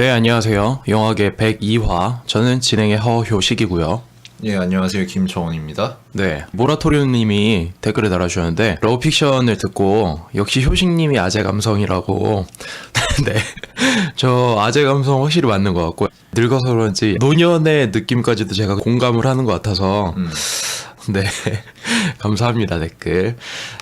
네, 안녕하세요. 영화계 102화. 저는 진행의 허효식이고요. 예, 안녕하세요. 김정원입니다. 네, 모라토리움 님이 댓글을 달아주셨는데 러브픽션을 듣고 역시 효식 님이 아재 감성이라고. 네, 저 아재 감성 확실히 맞는 것 같고 늙어서 그런지 노년의 느낌까지도 제가 공감을 하는 것 같아서 음. 네, 감사합니다 댓글.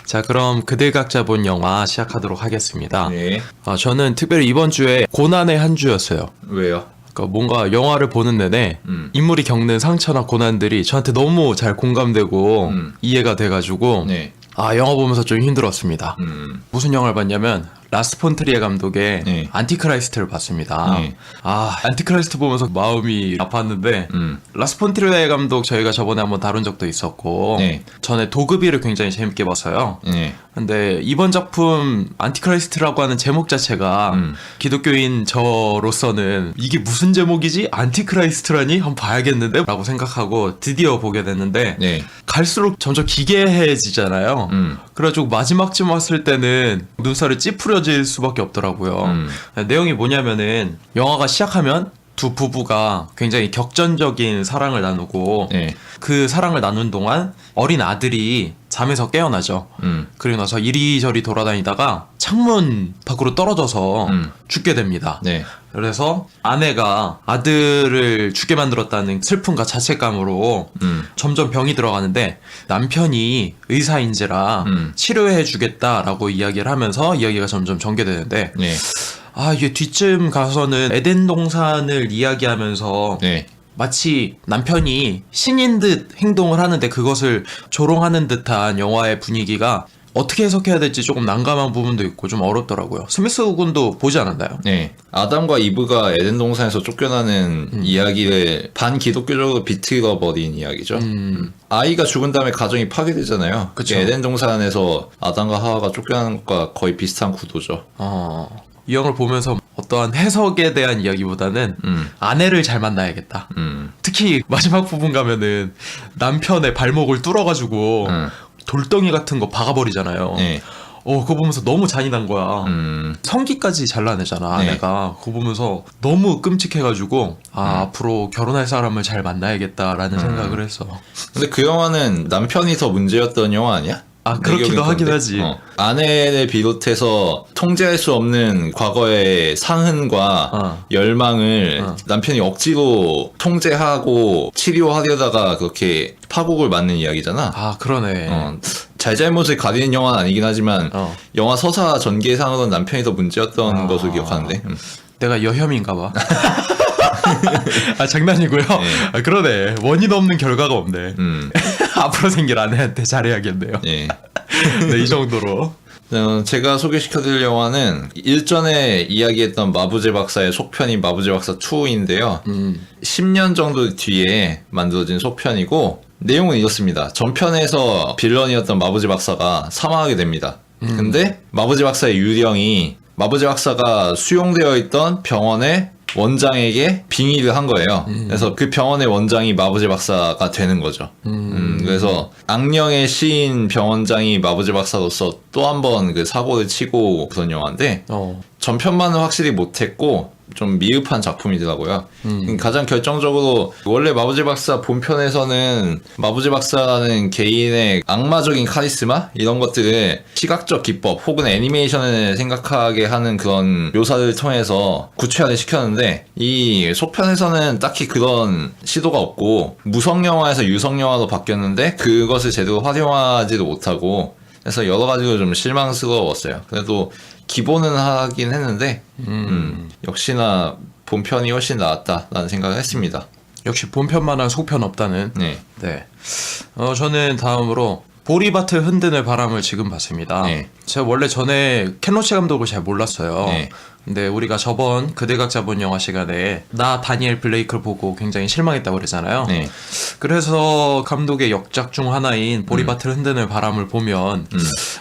자, 그럼 그들 각자 본 영화 시작하도록 하겠습니다. 네. 아, 저는 특별히 이번 주에 고난의 한 주였어요. 왜요? 그러니까 뭔가 영화를 보는 내내 음. 인물이 겪는 상처나 고난들이 저한테 너무 잘 공감되고 음. 이해가 돼가지고 네. 아 영화 보면서 좀 힘들었습니다. 음. 무슨 영화를 봤냐면 라스 폰트리에 감독의 네. 안티크라이스트를 봤습니다. 네. 아 안티크라이스트 보면서 마음이 아팠는데 음. 라스 폰트리에 감독 저희가 저번에 한번 다룬 적도 있었고 네. 전에 도그비를 굉장히 재밌게 봤어요. 네. 근데 이번 작품 안티크라이스트라고 하는 제목 자체가 음. 기독교인 저로서는 이게 무슨 제목이지? 안티크라이스트라니? 한번 봐야겠는데? 라고 생각하고 드디어 보게 됐는데 네. 갈수록 점점 기괴해지잖아요. 음. 그래가지고 마지막쯤 왔을 때는 눈살이 찌푸려 질 수밖에 없더라고요. 음. 내용이 뭐냐면은 영화가 시작하면 두 부부가 굉장히 격전적인 사랑을 나누고 네. 그 사랑을 나눈 동안 어린 아들이 잠에서 깨어나죠. 음. 그리고 나서 이리저리 돌아다니다가 창문 밖으로 떨어져서 음. 죽게 됩니다. 네. 그래서 아내가 아들을 죽게 만들었다는 슬픔과 자책감으로 음. 점점 병이 들어가는데 남편이 의사인지라 음. 치료해 주겠다라고 이야기를 하면서 이야기가 점점 전개되는데 네. 아 이게 뒤쯤 가서는 에덴 동산을 이야기하면서 네. 마치 남편이 신인 듯 행동을 하는데 그것을 조롱하는 듯한 영화의 분위기가 어떻게 해석해야 될지 조금 난감한 부분도 있고 좀 어렵더라고요. 스미스 군도 보지 않았나요? 네. 아담과 이브가 에덴 동산에서 쫓겨나는 음. 이야기를 반기독교적으로 비틀어 버린 이야기죠. 음, 아이가 죽은 다음에 가정이 파괴되잖아요. 그쵸. 에덴 동산에서 아담과 하와가 쫓겨나는 것과 거의 비슷한 구도죠. 어, 이 영화를 보면서 어떠한 해석에 대한 이야기보다는 음. 아내를 잘 만나야겠다. 음. 특히 마지막 부분 가면은 남편의 발목을 뚫어가지고 음. 돌덩이 같은 거 박아버리잖아요. 네. 어, 그거 보면서 너무 잔인한 거야. 음. 성기까지 잘라내잖아 네. 아내가 그거 보면서 너무 끔찍해가지고 아 음. 앞으로 결혼할 사람을 잘 만나야겠다라는 생각을 했어 근데 그 영화는 남편이 더 문제였던 영화 아니야? 아내 그렇기도 하긴 그런데. 하지 어. 아내를 비롯해서 통제할 수 없는 과거의 상흔과 어. 열망을 어. 남편이 억지로 통제하고 치료하려다가 그렇게 파국을 맞는 이야기잖아. 아 그러네 어, 잘잘못을 가리는 영화는 아니긴 하지만 어. 영화 서사 전개상으로는 남편이 더 문제였던 아. 것으로 기억하는데. 음. 내가 여혐인가 봐 아 장난이고요 아, 그러네 원인 없는 결과가 없네 음. 앞으로 생길 아내한테 잘해야겠네요 예. 네 이 정도로 어, 제가 소개시켜드릴 영화는 일전에 이야기했던 마부제 박사의 속편인 마부제 박사 2인데요. 음 10년 정도 뒤에 만들어진 속편이고 내용은 이렇습니다. 전편에서 빌런이었던 마부제 박사가 사망하게 됩니다. 근데 마부제 박사의 유령이 마부제 박사가 수용되어 있던 병원의 원장에게 빙의를 한 거예요. 그래서 그 병원의 원장이 마부제 박사가 되는 거죠. 음, 그래서 악령의 시인 병원장이 마부제 박사로서 또 한 번 그 사고를 치고 그런 영화인데 어. 전편만은 확실히 못했고 좀 미흡한 작품이더라고요. 음. 가장 결정적으로 원래 마부제 박사 본편에서는 마부제 박사라는 개인의 악마적인 카리스마 이런 것들을 시각적 기법 혹은 애니메이션을 생각하게 하는 그런 묘사를 통해서 구체화를 시켰는데 이 속편에서는 딱히 그런 시도가 없고 무성 영화에서 유성 영화로 바뀌었는데 그것을 제대로 활용하지도 못하고 그래서 여러 가지로 좀 실망스러웠어요. 그래도 기본은 하긴 했는데 음, 역시나 본편이 훨씬 나았다라는 생각을 했습니다. 역시 본편만한 속편 없다는 네. 네. 어, 저는 다음으로 보리밭을 흔드는 바람을 지금 봤습니다. 네. 제가 원래 전에 켄로치 감독을 잘 몰랐어요. 네. 근데 우리가 저번 그대 각 자 본 영화 시간에 나 다니엘 블레이크를 보고 굉장히 실망했다고 그랬잖아요. 네. 그래서 감독의 역작 중 하나인 보리밭을 흔드는 바람을 보면 음.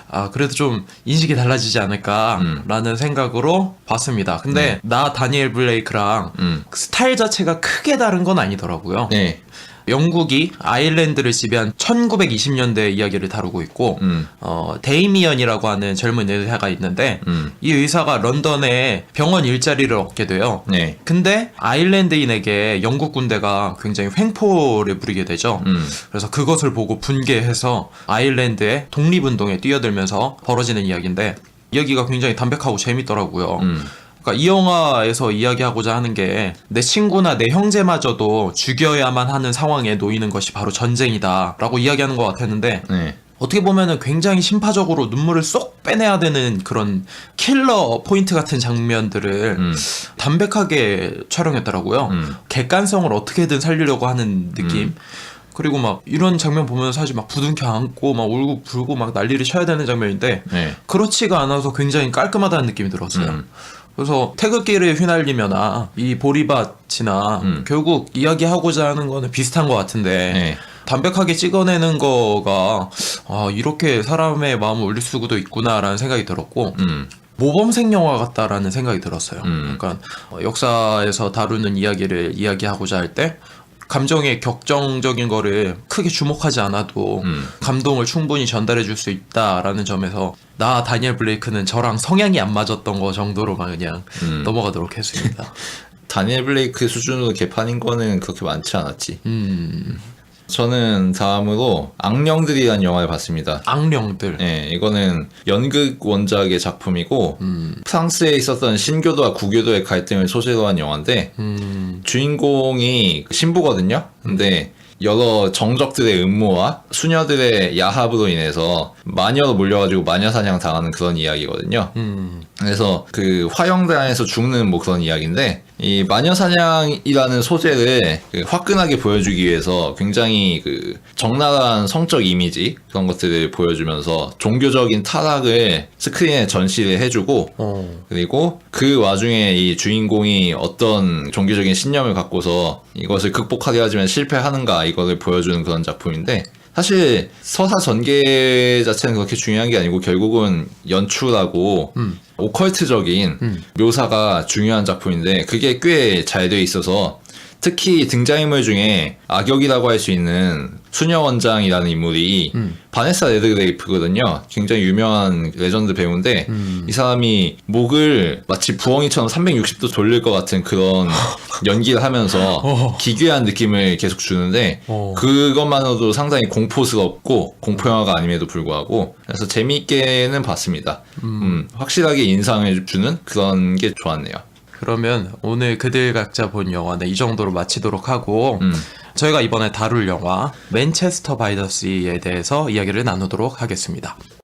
아 그래도 좀 인식이 달라지지 않을까라는 생각으로 봤습니다. 근데 나 다니엘 블레이크랑 음. 그 스타일 자체가 크게 다른 건 아니더라고요. 네. 영국이 아일랜드를 지배한 1920년대 이야기를 다루고 있고 음. 어, 데이미언이라고 하는 젊은 의사가 있는데 음. 이 의사가 런던에 병원 일자리를 얻게 돼요. 네. 근데 아일랜드인에게 영국 군대가 굉장히 횡포를 부리게 되죠. 음. 그래서 그것을 보고 분개해서 아일랜드의 독립운동에 뛰어들면서 벌어지는 이야기인데 이야기가 굉장히 담백하고 재밌더라고요. 음. 그러니까 이 영화에서 이야기하고자 하는 게 내 친구나 내 형제마저도 죽여야만 하는 상황에 놓이는 것이 바로 전쟁이다라고 이야기하는 것 같았는데 네. 어떻게 보면은 굉장히 심파적으로 눈물을 쏙 빼내야 되는 그런 킬러 포인트 같은 장면들을 음. 담백하게 촬영했더라고요. 음. 객관성을 어떻게든 살리려고 하는 느낌. 그리고 막 이런 장면 보면 사실 막 부둥켜 안고 막 울고 불고 막 난리를 쳐야 되는 장면인데 네. 그렇지가 않아서 굉장히 깔끔하다는 느낌이 들었어요. 음. 그래서 태극기를 휘날리면아 이 보리밭이나 음. 결국 이야기하고자 하는 거는 비슷한 것 같은데 네. 담백하게 찍어내는 거가 아 이렇게 사람의 마음을 울릴 수도 있구나라는 생각이 들었고 음. 모범생 영화 같다라는 생각이 들었어요. 음. 약간 어, 역사에서 다루는 이야기를 이야기하고자 할 때 감정의 격정적인 거를 크게 주목하지 않아도 음. 감동을 충분히 전달해 줄 수 있다라는 점에서 나 다니엘 블레이크는 저랑 성향이 안 맞았던 거 정도로만 그냥 음. 넘어가도록 했습니다. 다니엘 블레이크 수준으로 개판인 거는 그렇게 많지 않았지. 음, 저는 다음으로 악령들이라는 영화를 봤습니다. 악령들. 네, 이거는 연극 원작의 작품이고 음, 프랑스에 있었던 신교도와 구교도의 갈등을 소재로 한 영화인데 음, 주인공이 신부거든요. 근데 여러 정적들의 음모와 수녀들의 야합으로 인해서 마녀로 몰려가지고 마녀 사냥 당하는 그런 이야기거든요. 음, 그래서 그 화영단에서 죽는 뭐 그런 이야기인데 이 마녀 사냥이라는 소재를 그 화끈하게 보여주기 위해서 굉장히 그 적나라한 성적 이미지 그런 것들을 보여주면서 종교적인 타락을 스크린에 전시를 해주고 어, 그리고 그 와중에 이 주인공이 어떤 종교적인 신념을 갖고서 이것을 극복하려 하지만 실패하는가 이거를 보여주는 그런 작품인데 사실 서사 전개 자체는 그렇게 중요한 게 아니고 결국은 연출하고 음. 오컬트적인 음. 묘사가 중요한 작품인데 그게 꽤 잘 돼 있어서 특히 등장인물 중에 악역이라고 할 수 있는 수녀 원장이라는 인물이 음. 바네사 레드그레이프거든요. 굉장히 유명한 레전드 배우인데 음. 이 사람이 목을 마치 부엉이처럼 360도 돌릴 것 같은 그런 연기를 하면서 어. 기괴한 느낌을 계속 주는데 어. 그것만으로도 상당히 공포스럽고 공포 영화가 아님에도 불구하고 그래서 재미있게는 봤습니다. 음, 확실하게 인상을 주는 그런 게 좋았네요. 그러면 오늘 그들 각자 본 영화는 이 정도로 마치도록 하고 음. 저희가 이번에 다룰 영화 맨체스터 바이 더 시에 대해서 이야기를 나누도록 하겠습니다.